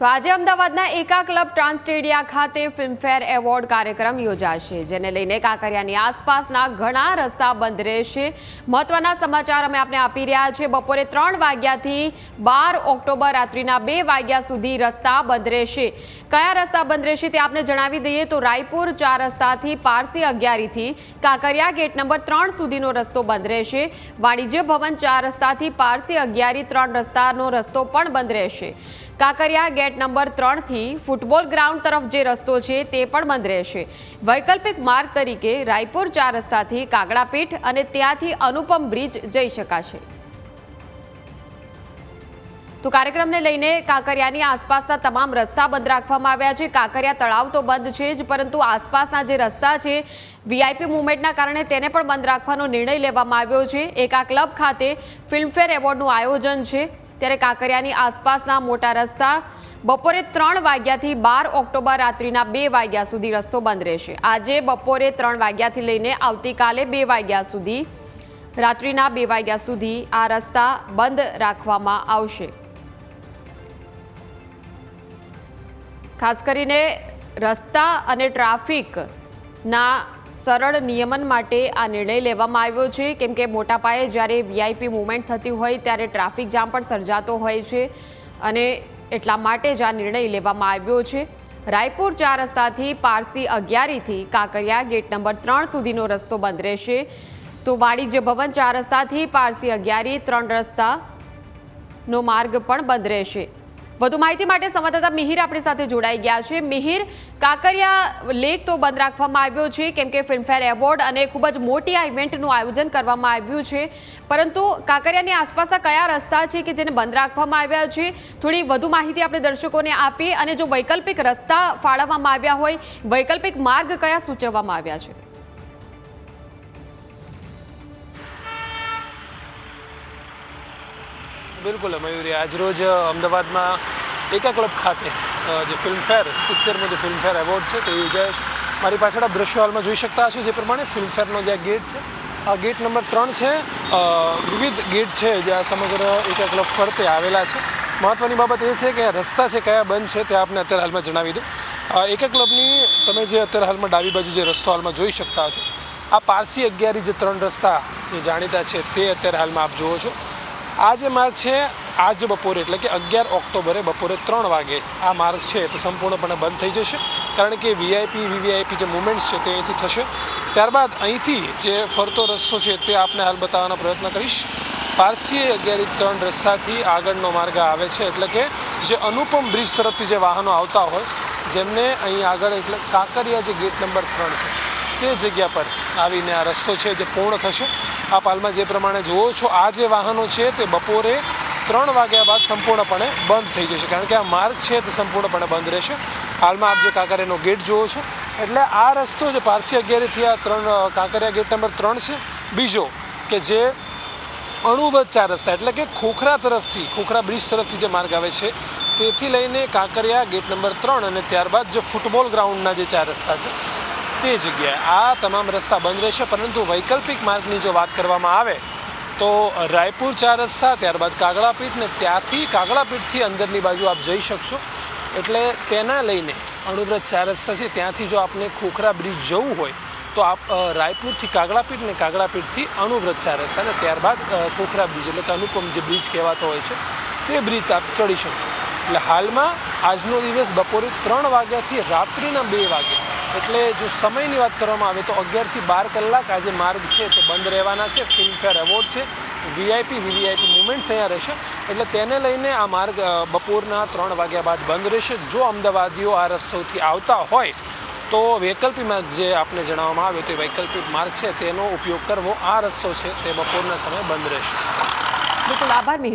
તો આજે અમદાવાદના એકા ક્લબ ટ્રાન્સટેડિયા ખાતે ફિલ્મફેર એવોર્ડ કાર્યક્રમ યોજાશે, જેને લઈને કાંકરિયાની આસપાસના ઘણા રસ્તા બંધ રહેશે. મહત્વના સમાચાર અમે આપને આપી રહ્યા છે બપોરે ત્રણ વાગ્યાથી બાર ઓક્ટોબર રાત્રિના બે વાગ્યા સુધી રસ્તા બંધ રહેશે. કયા રસ્તા બંધ રહેશે તે આપને જણાવી દઈએ તો રાયપુર ચાર રસ્તાથી પારસી અગિયારીથી કાંકરિયા ગેટ નંબર ત્રણ સુધીનો રસ્તો બંધ રહેશે. વાણિજ્ય ભવન ચાર રસ્તાથી પારસી અગિયારી ત્રણ રસ્તાનો રસ્તો પણ બંધ રહેશે. કાંકરિયા ગેટ નંબર ત્રણથી ફૂટબોલ ગ્રાઉન્ડ તરફ જે રસ્તો છે તે પણ બંધ રહેશે. વૈકલ્પિક માર્ગ તરીકે રાયપુર ચાર રસ્તાથી કાગડાપીઠ અને ત્યાંથી અનુપમ બ્રિજ જઈ શકાશે. તો કાર્યક્રમને લઈને કાંકરિયાની આસપાસના તમામ રસ્તા બંધ રાખવામાં આવ્યા છે. કાંકરિયા તળાવ તો બંધ છે જ, પરંતુ આસપાસના જે રસ્તા છે વીઆઈપી મુવમેન્ટના કારણે તેને પણ બંધ રાખવાનો નિર્ણય લેવામાં આવ્યો છે. એકા ક્લબ ખાતે ફિલ્મફેર એવોર્ડનું આયોજન છે. ત્યારે કાંકરિયાની આસપાસના મોટા રસ્તા બપોરે ત્રણ વાગ્યાથી બાર ઓક્ટોબર રાત્રિના બે વાગ્યા સુધી રસ્તો બંધ રહેશે. આજે બપોરે ત્રણ વાગ્યાથી લઈને આવતીકાલે બે વાગ્યા સુધી, રાત્રિના બે વાગ્યા સુધી આ રસ્તા બંધ રાખવામાં આવશે. ખાસ કરીને રસ્તા અને ટ્રાફિકના સરળ નિયમન માટે આ નિર્ણય લેવામાં આવ્યો છે. કેમ કે મોટા પાયે જ્યારે વીઆઈપી મુવમેન્ટ થતી હોય ત્યારે ટ્રાફિક જામ પણ સર્જાતો હોય છે અને એટલા માટે જ આ નિર્ણય લેવામાં આવ્યો છે. રાયપુર ચાર રસ્તાથી પારસી અગિયારીથી કાંકરિયા ગેટ નંબર ત્રણ સુધીનો રસ્તો બંધ રહેશે. તો વાણિજ્ય ભવન ચાર રસ્તાથી પારસી અગિયારી ત્રણ રસ્તાનો માર્ગ પણ બંધ રહેશે. વધુ માહિતી માટે સંવાદદાતા મિહિર આપણી સાથે જોડાઈ ગયા છે. મિહિર, કાંકરિયા લેક તો બંધ રાખવામાં આવ્યો છે, કેમ કે ફિલ્મફેર એવોર્ડ અને ખૂબ જ મોટી આ ઇવેન્ટનું આયોજન કરવામાં આવ્યું છે. પરંતુ કાંકરિયાની આસપાસના કયા રસ્તા છે કે જેને બંધ રાખવામાં આવ્યા છે, થોડી વધુ માહિતી આપણે દર્શકોને આપીએ અને જો વૈકલ્પિક રસ્તા ફાળવવામાં આવ્યા હોય, વૈકલ્પિક માર્ગ કયા સૂચવવામાં આવ્યા છે? બિલકુલ, મયુરી. આજરોજ અમદાવાદમાં એકા ક્લબ ખાતે જે ફિલ્મફેર સિત્તેરમો જે ફિલ્મફેર એવોર્ડ છે, તે યોજાયો છે મારી પાછળ આપ દ્રશ્યો હાલમાં જોઈ શકતા હશો, જે પ્રમાણે ફિલ્મફેરનો જે આ ગેટ છે, આ ગેટ નંબર ત્રણ છે વિવિધ ગેટ છે, જે આ સમગ્ર એકા ક્લબ ફરતે આવેલા છે. મહત્ત્વની બાબત એ છે કે રસ્તા છે, કયા બંધ છે, તે આપને અત્યારે હાલમાં જણાવી દઉં. એકા ક્લબની તમે જે અત્યારે હાલમાં ડાબી બાજુ જે રસ્તો હાલમાં જોઈ શકતા હશો, આ પારસી અગિયારી જે ત્રણ રસ્તા જે જાણીતા છે, તે અત્યારે હાલમાં આપ જુઓ છો. આ જે માર્ગ છે આજ બપોરે, એટલે કે અગિયાર ઓક્ટોબરે બપોરે ત્રણ વાગે આ માર્ગ છે, તે સંપૂર્ણપણે બંધ થઈ જશે. કારણ કે વીઆઈપી વીવીઆઈપી જે મુવમેન્ટ્સ છે, તે અહીંથી થશે. ત્યારબાદ અહીંથી જે ફરતો રસ્તો છે, તે આપને હાલ બતાવવાનો પ્રયત્ન કરીશ. પારસીએ અગિયારી ત્રણ રસ્તાથી આગળનો માર્ગ આવે છે, એટલે કે જે અનુપમ બ્રિજ તરફથી જે વાહનો આવતા હોય, જેમને અહીં આગળ, એટલે કાંકરિયા જે ગેટ નંબર ત્રણ છે, તે જગ્યા પર આવીને આ રસ્તો છે, જે પૂર્ણ થશે. આપ હાલમાં જે પ્રમાણે જુઓ છો, આ જે વાહનો છે, તે બપોરે ત્રણ વાગ્યા બાદ સંપૂર્ણપણે બંધ થઈ જશે. કારણ કે આ માર્ગ છે તે સંપૂર્ણપણે બંધ રહેશે. હાલમાં આપ જે કાંકરિયાનો ગેટ જુઓ છો, એટલે આ રસ્તો જે પારસી અગિયારીથી આ ત્રણ, કાંકરિયા ગેટ નંબર ત્રણ છે. બીજો કે જે અણુબદ ચાર રસ્તા, એટલે કે ખોખરા તરફથી, ખોખરા બ્રિજ તરફથી જે માર્ગ આવે છે, તેથી લઈને કાંકરિયા ગેટ નંબર ત્રણ અને ત્યારબાદ જે ફૂટબોલ ગ્રાઉન્ડના જે ચાર રસ્તા છે, તે જગ્યાએ આ તમામ રસ્તા બંધ રહેશે. પરંતુ વૈકલ્પિક માર્ગની જો વાત કરવામાં આવે તો રાયપુર ચાર રસ્તા, ત્યારબાદ કાગડાપીઠ ને ત્યાંથી કાગડાપીઠથી અંદરની બાજુ આપ જઈ શકશો. એટલે તેના લઈને અણુવ્રત ચાર રસ્તા છે. ત્યાંથી જો આપને ખોખરા બ્રિજ જવું હોય, તો આપ રાયપુરથી કાગડાપીઠ ને કાગડાપીઠથી અણુવ્રત ચાર રસ્તા ને ત્યારબાદ ખોખરા બ્રિજ, એટલે કે અનુપમ જે બ્રિજ કહેવાતો હોય છે, તે બ્રિજ આપ ચડી શકશો. એટલે હાલમાં આજનો દિવસ બપોરે ત્રણ વાગ્યાથી રાત્રિના બે વાગે એટલે જો સમયની વાત કરવામાં આવે તો અગિયારથી બાર કલાક આજે માર્ગ છે તે બંધ રહેવાના છે. ફિલ્મફેર એવોર્ડ છે. વીઆઈપી વીવીઆઈપી મુવમેન્ટ્સ અહીંયા રહેશે. એટલે તેને લઈને આ માર્ગ બપોરના ત્રણ વાગ્યા બાદ બંધ રહેશે. જો અમદાવાદીઓ આ રસ્તોથી આવતા હોય તો વૈકલ્પિક માર્ગ જે આપને જણાવવામાં આવ્યો તે વૈકલ્પિક માર્ગ છે. તેનો ઉપયોગ કરવો આ રસ્તો છે. તે બપોરના સમયે બંધ રહેશે. બિલકુલ આભાર.